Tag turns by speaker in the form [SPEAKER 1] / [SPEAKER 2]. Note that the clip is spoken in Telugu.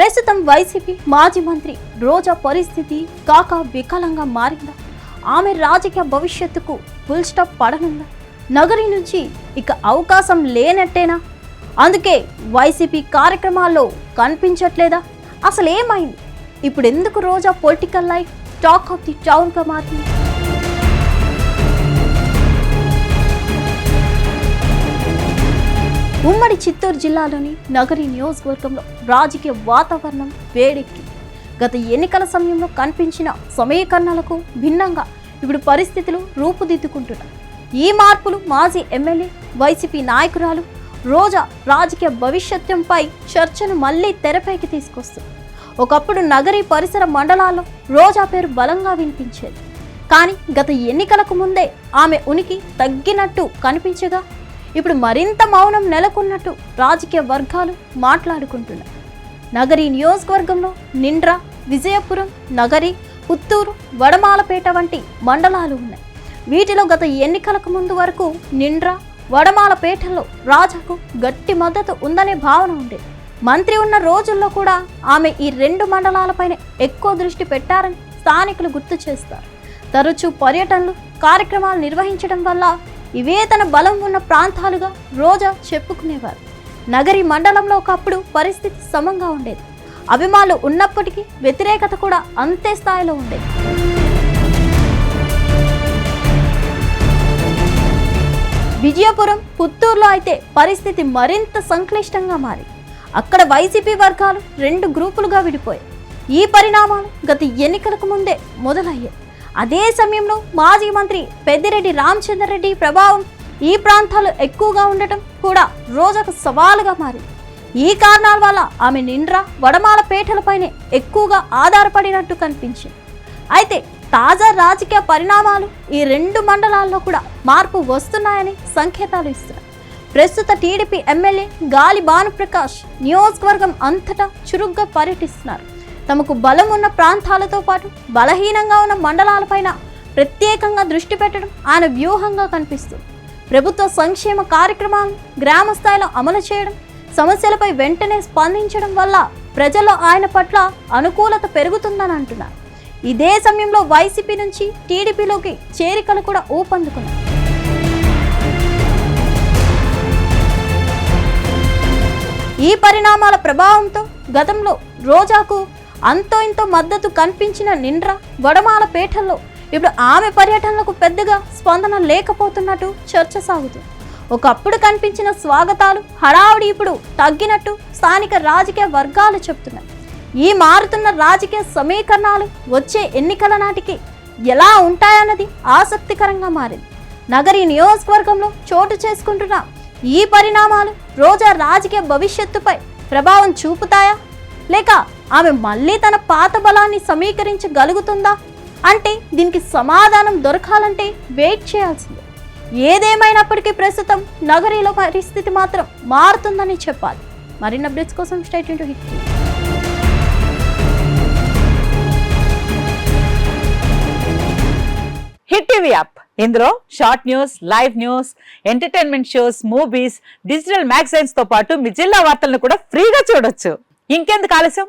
[SPEAKER 1] ప్రస్తుతం వైసీపీ మాజీ మంత్రి రోజా పరిస్థితి కాక వికలంగా మారిందా? ఆమె రాజకీయ భవిష్యత్తుకు ఫుల్ స్టాప్ పడనుందా? నగరి నుంచి ఇక అవకాశం లేనట్టేనా? అందుకే వైసీపీ కార్యక్రమాల్లో కనిపించట్లేదా? అసలు ఏమైంది ఇప్పుడు ఎందుకు Roja political life talk of the టౌన్గా మారింది? ఉమ్మడి చిత్తూరు జిల్లాలోని నగరి నియోజకవర్గంలో రాజకీయ వాతావరణం వేడెక్కి. గత ఎన్నికల సమయంలో కనిపించిన సమీకరణలకు భిన్నంగా ఇప్పుడు పరిస్థితులు రూపుదిద్దుకుంటున్నాయి. ఈ మార్పులు మాజీ ఎమ్మెల్యే వైసీపీ నాయకురాలు రోజా రాజకీయ భవిష్యత్తుపై చర్చను మళ్ళీ తెరపైకి తీసుకొస్తుంది. ఒకప్పుడు నగరి పరిసర మండలాల్లో రోజా పేరు బలంగా వినిపించేది. కానీ గత ఎన్నికలకు ముందే ఆమె ఉనికి తగ్గినట్టు కనిపించగా ఇప్పుడు మరింత మౌనం నెలకొన్నట్టు రాజకీయ వర్గాలు మాట్లాడుకుంటున్నాయి. నగరి నియోజకవర్గంలో నిండ్ర విజయపురం నగరి పుత్తూరు వడమాలపేట వంటి మండలాలు ఉన్నాయి. వీటిలో గత ఎన్నికలకు ముందు వరకు నిండ్ర వడమాలపేటలో రాజాకు గట్టి మద్దతు ఉందనే భావన ఉండేది మంత్రి ఉన్న రోజుల్లో కూడా ఆమె ఈ రెండు మండలాలపైనే ఎక్కువ దృష్టి పెట్టారని స్థానికులు గుర్తు చేస్తారు. తరచూ పర్యటనలు కార్యక్రమాలు నిర్వహించడం వల్ల ఇవే తన బలం ఉన్న ప్రాంతాలుగా రోజా చెప్పుకునేవారు. నగరి మండలంలో ఒకప్పుడు పరిస్థితి సమంగా ఉండేది. అభిమానులు ఉన్నప్పటికీ వ్యతిరేకత కూడా అంతే స్థాయిలో ఉండేది. విజయపురం పుత్తూరులో అయితే పరిస్థితి మరింత సంక్లిష్టంగా మారి. అక్కడ వైసీపీ వర్గాలు రెండు గ్రూపులుగా విడిపోయాయి. ఈ పరిణామాలు గత ఎన్నికలకు ముందే మొదలయ్యాయి. అదే సమయంలో మాజీ మంత్రి పెద్దిరెడ్డి రామచంద్రరెడ్డి ప్రభావం ఈ ప్రాంతాలు ఎక్కువగా ఉండటం కూడా రోజుకు సవాలుగా మారింది. ఈ కారణాల వల్ల ఆమె నిండ్ర వడమాల పేటలపైనే ఎక్కువగా ఆధారపడినట్టు కనిపించింది. అయితే తాజా రాజకీయ పరిణామాలు ఈ రెండు మండలాల్లో కూడా మార్పు వస్తున్నాయని సంకేతాలు ఇస్తున్నాయి. ప్రస్తుత టీడీపీ ఎమ్మెల్యే గాలి భానుప్రకాష్ నియోజకవర్గం అంతటా చురుగ్గా పర్యటిస్తున్నారు. తమకు బలం ఉన్న ప్రాంతాలతో పాటు బలహీనంగా ఉన్న మండలాలపైన ప్రత్యేకంగా దృష్టి పెట్టడం ఆయన వ్యూహంగా కనిపిస్తుంది ప్రభుత్వ సంక్షేమ కార్యక్రమాలను గ్రామ స్థాయిలో అమలు చేయడం సమస్యలపై వెంటనే స్పందించడం వల్ల ప్రజల్లో ఆయన పట్ల అనుకూలత పెరుగుతుందని అంటున్నారు. ఇదే సమయంలో వైసీపీ నుంచి టీడీపీలోకి చేరికలు కూడా ఊపందుకున్నాయి ఈ పరిణామాల ప్రభావంతో గతంలో రోజాకు అంతో ఇంతో మద్దతు కనిపించిన నిండ్ర వడమాల పేటల్లో ఇప్పుడు ఆమె పర్యటనలకు పెద్దగా స్పందన లేకపోతున్నట్టు చర్చ సాగుతుంది ఒకప్పుడు కనిపించిన స్వాగతాలు హడావుడి ఇప్పుడు తగ్గినట్టు స్థానిక రాజకీయ వర్గాలు చెప్తున్నాయి ఈ మారుతున్న రాజకీయ సమీకరణాలు వచ్చే ఎన్నికల నాటికి ఎలా ఉంటాయన్నది ఆసక్తికరంగా మారింది. నగరి నియోజకవర్గంలో చోటు చేసుకుంటున్న ఈ పరిణామాలు రోజా రాజకీయ భవిష్యత్తుపై ప్రభావం చూపుతాయా? లేక ఆమె మళ్ళీ తన పాత బలాన్ని సమీకరించగలుగుతుందా? అంటే దీనికి సమాధానం దొరకాలంటే వెయిట్ చేయాల్సిందే. ఏదేమైనప్పటికీ ప్రస్తుతం నగరీలో పరిస్థితి మాత్రం మారుతుందని చెప్పాలి. మరిన్ని అప్డేట్స్ కోసం stay tuned to Hit
[SPEAKER 2] Hit TV app. ఇందులో short news live news entertainment shows movies digital మ్యాగజైన్స్తో పాటు మీ జిల్లా వార్తలను కూడా ఫ్రీగా చూడొచ్చు. ఇంకెందుకు ఆలస్యం?